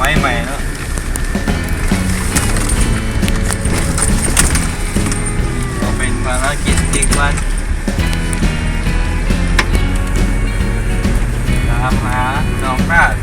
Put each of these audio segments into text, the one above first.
มัยใหม่แล้วก็เป็นภารกิจอีกวันตามหาน้องราด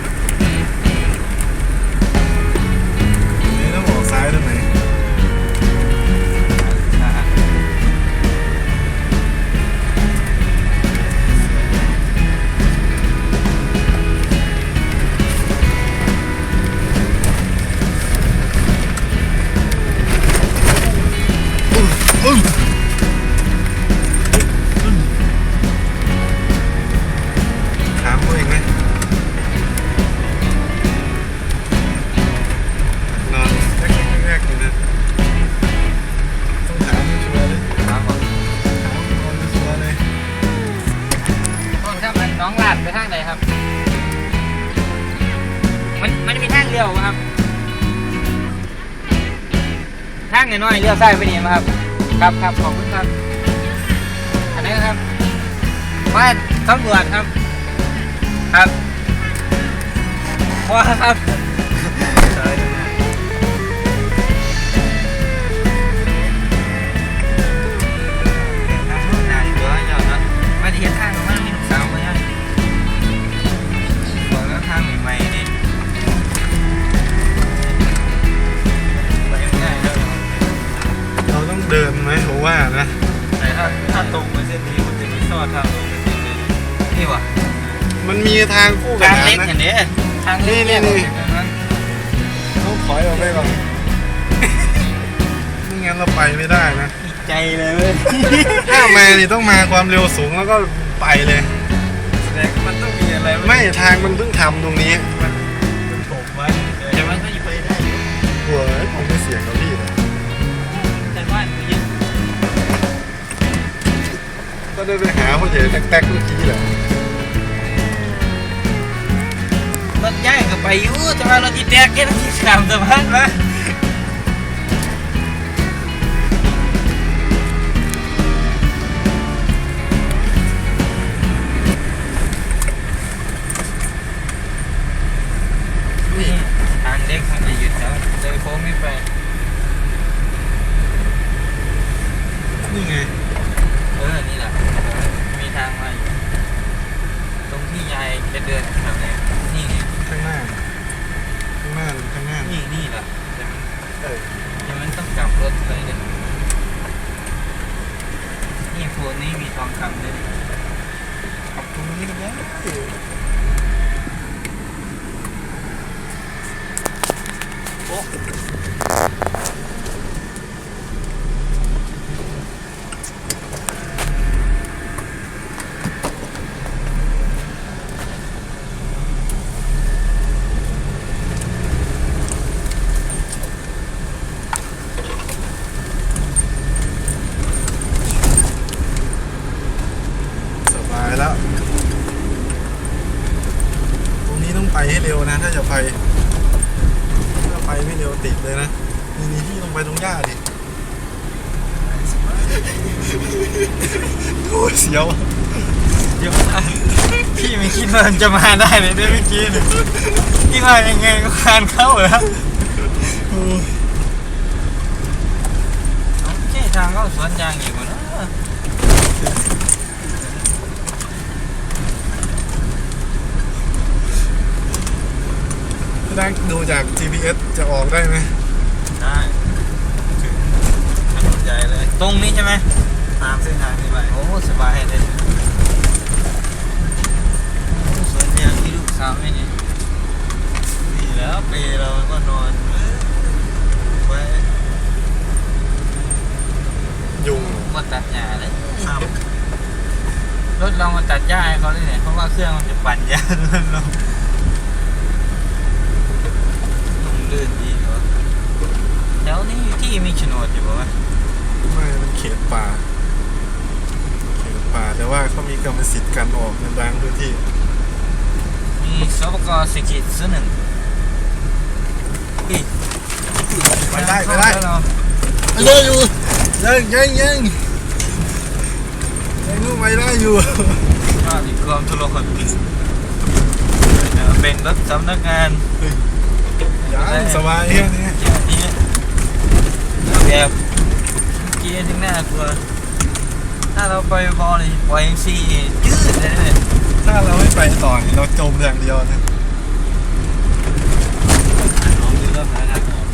างน้อยๆเลี้ยวซ้ายไปนี่มาครับ ครับครับขอบคุณครับอันนี้ครับมาตำรวจครับ ครับว่าครับ เราต้องเดินไหมผมว่านะแต่ถ้าถ้าตรงไปเส้นนี้มันจะไม่ซอดทางตรงไปเส้นนี้นี่วะมันมีทางคู่กัทานงนะเล็กอย่างนี้ทางเล็กนี่นี่มันต้องถอยออกไปก่อนไม่งั้นเราไปไม่ได้นะอีกใจเลยเว้ยถ้ามานี่ต้องมาความเร็วสูงแล้วก็ไปเลย แสดงว่ามันต้องมีอะไรไม่ทางมันเพิ่งทำตรงนี้มันผมไว้แต่มันก็อยู่ไปได้อยู่ หัวผมไม่เสียงกับพี่เก็ได้ไปหาพ่อใหญ่แตกๆเมื่อกี้แหละรถย่ายก็ไปอยู่แต่ว่ารถที่แตกแค่ที่สามสะพานวะนี่ทางเล็กมันจะหยุดแถวเลยโค้งไม่ไป นี่ไง เออ นี่แหละ มีทางมาอยู่ ตรงที่ยาย จะเดินแถวเนี้ยนี่ไงข้างหน้า ข้างหน้าหรือข้างหน้านี่นี่แหละแต่มันเออแต่มันต้องกลับรถไปเนี่ยนี่โฟนนี้มีทองคำด้วยขับตรงนี้ก็ได้โอ้สบายแล้ว ตรงนี้ต้องไป ให้เร็วนะ ถ้าจะไปถ้าไปไม่เร็วติดเลยนะนี่นี่พี่ลงไปตรงหญ้าดิโอ้เสียวเดี๋ยวนะพี่ไม่คิดว่ามันจะมาได้เลยด้วยเมื่อกี้เนี่ยพี่ว่ายังไงก็คานเข้าแล้วไม่ใช่ทางเข้าสวนยางอีกวะเนะ นั่งดูจาก GPS จะออกได้ไหมได้ถึงถนนใหญ่เลย ตรงนี้ใช่ไหมตามเส้นทางนี้ไปโอ้สบายเลยโอ้สวนยางมีลูกสาวไหมเนี่ยนี่แล้วเปรเราก็นอนไว้ยุงมาตัดหญ้าเลยรถเรามาตัดหญ้าให้เขาเลยเนี่ยเพราะว่าเครื่องมันจะปั่นหญ้าด้วยลง ลงลื่นดีเหรอแถวนี้ที่มีโฉนดอยู่ปะวะไม่มันเขตป่า เขตป่าแต่ว่าเขามีกรรมสิทธิ์การออกในบางพื้นที่ มีสปกสิกิจซื้อหนึ่งไปได้ไปได้เราเยอะอยู่ยังยังยังยังลูกไปได้อยู่ว่ามีกรมทุรคนเป็นรถสำนักงาน เฮ้ย ยังสบายแค่นี้แบบนี้แบบเกียร์ถึงหน้ากลัว ถ้าเราไปบอลเลยปล่อยเอ็มซียืดเลยเนี่ยถ้าเราไม่ไปต่อนี่เราจมอย่างเดียวนะน้องยืดแล้วหาทางออก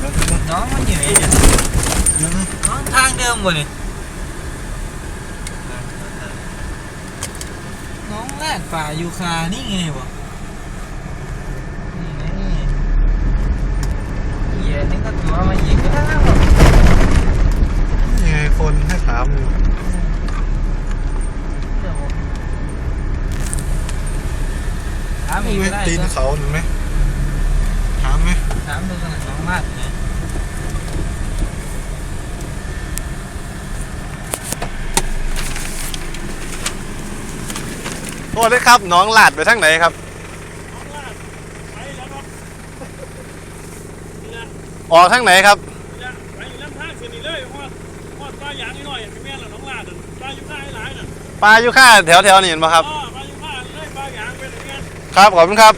แล้วก็น้องมันอยู่ไหนเนี่ยนะน้องทางเดิมหมดเลยน้องแรกป่ายูคานี่ไงวะนี่ไงเหี้ยนี่ก็ตัวมาอีกแล้ว ยังไงคนให้ถามอยู่ เดี๋ยวถามอีก ไม่ ไม่ได้ ตีนก็เขาหรือไหมถามไหมถามดูขนาดน้องมากนะโทษด้วยครับน้องหลาดไปทางไหนครับ ออกทางไหนครับไปอยู่ลำทางเสียนี่เลยเพราะว่าเพราะปลาอย่างนิดหน่อยเห็นไหมล่ะน้องลาดน่ะปลาอยู่ข้างหลายน่ะปลาอยู่ข้าแถวแถวๆนี่เห็นปะครับ ครับขอบคุณครับ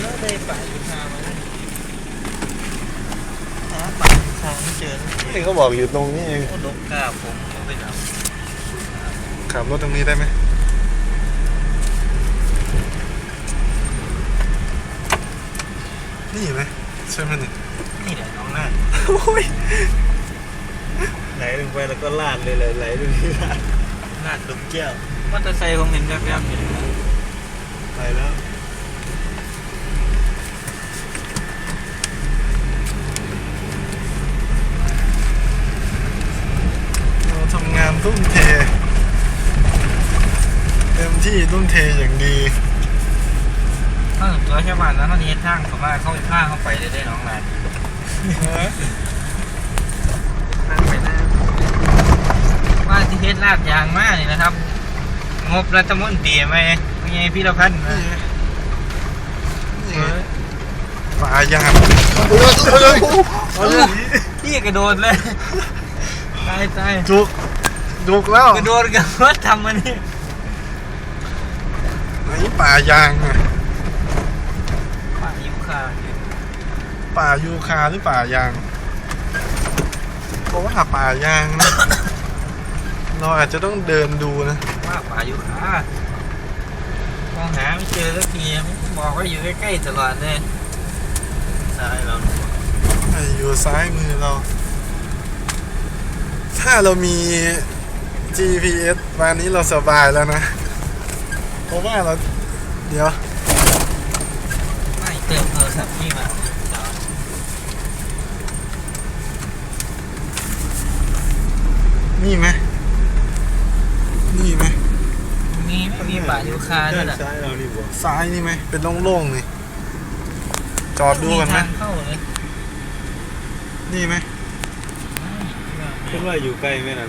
แล้วได้ป่ายูคามาแล้วหาป่ายูคาไม่เจอสักทีนี่เขาบอกอยู่ตรงนี้เองโอ้ดกกล้าผมก็ไปดับขับรถตรงนี้ได้ไหมนี่ไหมใช่ไหมนี่นี่แหละน้องน่าโอ้ยไหลลงไปแล้วก็ลาดเลยเลยไหลลงที่ลาดลาดลงแก้ว มอเตอร์ไซค์ผมเห็นแวบๆอยู่ไปแล้วเราทำงานทุ่มเท เต็มที่ทุ่มเทอย่างดีถ้าถึงตัวชาวบ้านแล้วเขาเฮ็ดทางเขามาเขาไปพาเขาไปได้ได้น้องลาดทางไปหน้าว่าที่เฮ็ดลาดยางมากนี่นะครับ งบรัฐมนตรีไหมไม่ไงพี่ละพันธ์นี่นะไงนี่ไงป่ายางพี่กระโดดเลยตายตายจุกจุกแล้วกระโดดกับรถทำมันนี่ไอ้ป่ายางอะป่ายุคาป่ายูคาหรือป่ายางเพราะว่าป่ายางนะเราอาจจะต้องเดินดูนะ ว่าป่ายุคามองหาไม่เจอสักทีบอกว่าอยู่ใกล้ๆตลอดเลยซ้ายเราอยู่ซ้ายมือเรา ถ้าเรามี GPS วันนี้เราสบายแล้วนะเพราะว่าเราเดี๋ยว ไม่เติมโทรศัพท์พี่มานี่ไหมนี่ไหม มีไม่ มีป่ายุคาด้วยแหละซ้ายเรานี่บ่ซ้ายนี่ไหมเป็นโล่งๆนี่จอดดูกันไหมทางเข้าเลยนี่ไหมคิดว่าอยู่ใกล้ไหมล่ะ